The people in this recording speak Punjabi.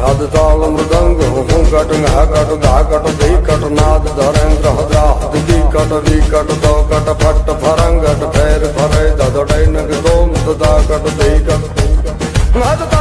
ਹਦ ਤਾਲ ਮృదంਗ ਹੁ ਕਟ ਘਾ ਕਟ ਧਾ ਕਟ ਦੇ ਕਟ ਨਾਦ ਧਰੇਂਦਰ ਹਦਰਾ ਹਦ। ਕੀ ਕਟ ਵੀ ਕਟ ਦੋ ਕਟ ਫਟ ਫਰੰਗਟ ਫੇਰ ਫਰੇ ਦਦੜੈ ਨਗ ਦੋਮ ਦਦਾ ਕਟ ਦੇ ਕਟ ਹਦ